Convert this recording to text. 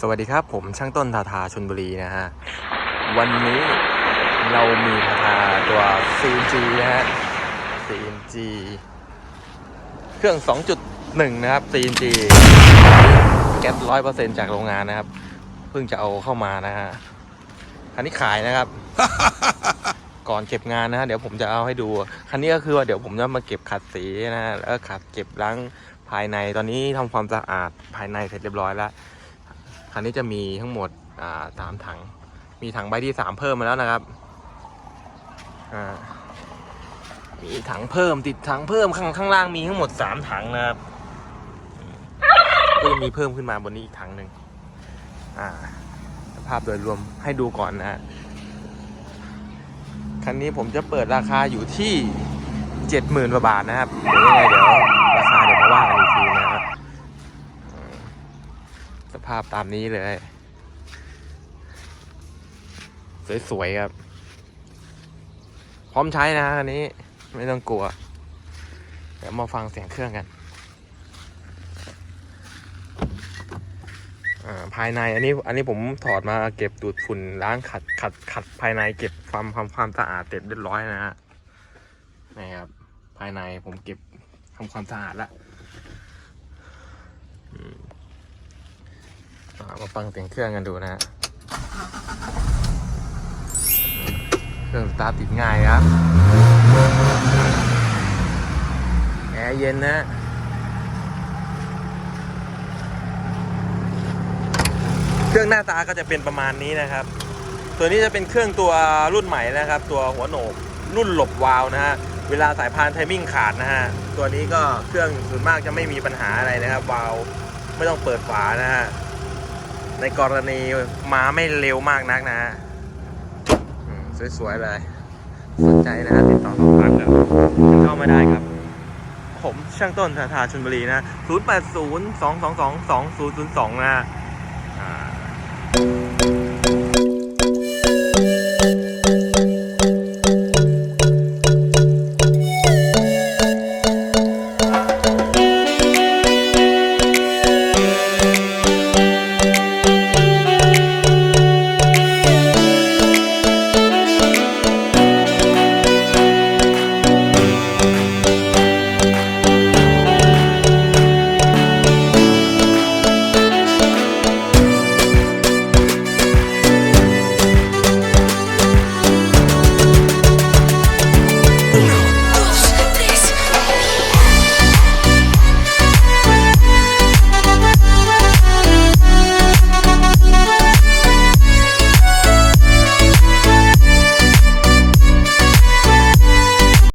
สวัสดีครับผมช่างต้นทาทาชนบุรีนะฮะ วันนี้เรามีทาทาตัว CNG นะฮะ CNG เครื่อง 2.1 นะครับ CNG แก๊สร้อยเปอร์เซ็นจากโรงงานนะครับ เพิ่งจะเอาเข้ามานะฮะคันนี้ขายนะครับ ก่อนเก็บงานนะฮะ เดี๋ยวผมจะเอาให้ดู คันนี้ก็คือว่าเดี๋ยวผมจะมาเก็บขัดสีนะฮะแล้วก็ขัดเก็บล้างภายในตอนนี้ทำความสะอาดภายในเสร็จเรียบร้อยแล้ว คันนี้จะมีทั้งหมดสามถัง มีถังใบที่สามเพิ่มมาแล้วนะครับมีถังเพิ่มติดถังเพิ่มข้างข้างล่างมีทั้งหมดสามถังนะครับก็จะมีเพิ่มขึ้นมาบนนี้อีกถังหนึ่งภาพโดยรวมให้ดูก่อนนะฮะคันนี้ผมจะเปิดราคาอยู่ที่เจ็ดหมื่นกว่าบาทนะครับ เดี๋ยวยังไงเดี๋ยวราคาเดี๋ยวมาว่ากันอีกทีนะครับ สภาพตามนี้เลย สวยๆครับ พร้อมใช้นะอันนี้ไม่ต้องกลัว เดี๋ยวมาฟังเสียงเครื่องกันภายในอันนี้อันนี้ผมถอดมาเก็บดูดฝุ่นล้างขัดขัดขัดภายในเก็บความความความสะอาดเสร็จเรียบร้อยนะฮะนี่ครับ ภายในผมเก็บทำความสะอาดแล้ว อ่า มาฟังเสียงเครื่องกันดูนะฮะ เครื่องสตาร์ทติดง่ายครับ แอร์เย็นนะเครื่องหน้าตาก็จะเป็นประมาณนี้นะครับ ตัวนี้จะเป็นเครื่องตัวรุ่นใหม่นะครับ ตัวหัวโหนกรุ่นหลบวาล์วนะฮะ เวลาสายพานไทมิ่งขาดนะฮะ ตัวนี้ก็เครื่องส่วนมากจะไม่มีปัญหาอะไรนะครับ วาล์วไม่ต้องเปิดฝานะฮะ ในกรณีม้าไม่เร็วมากนักนะฮะสวยๆเลย สนใจนะฮะติดต่อสอบถามกันเข้ามาได้ครับ ผมช่างต้นทาทาชนบุรีนะ 0 8 0 2 2 2 2 0 0 2 นะ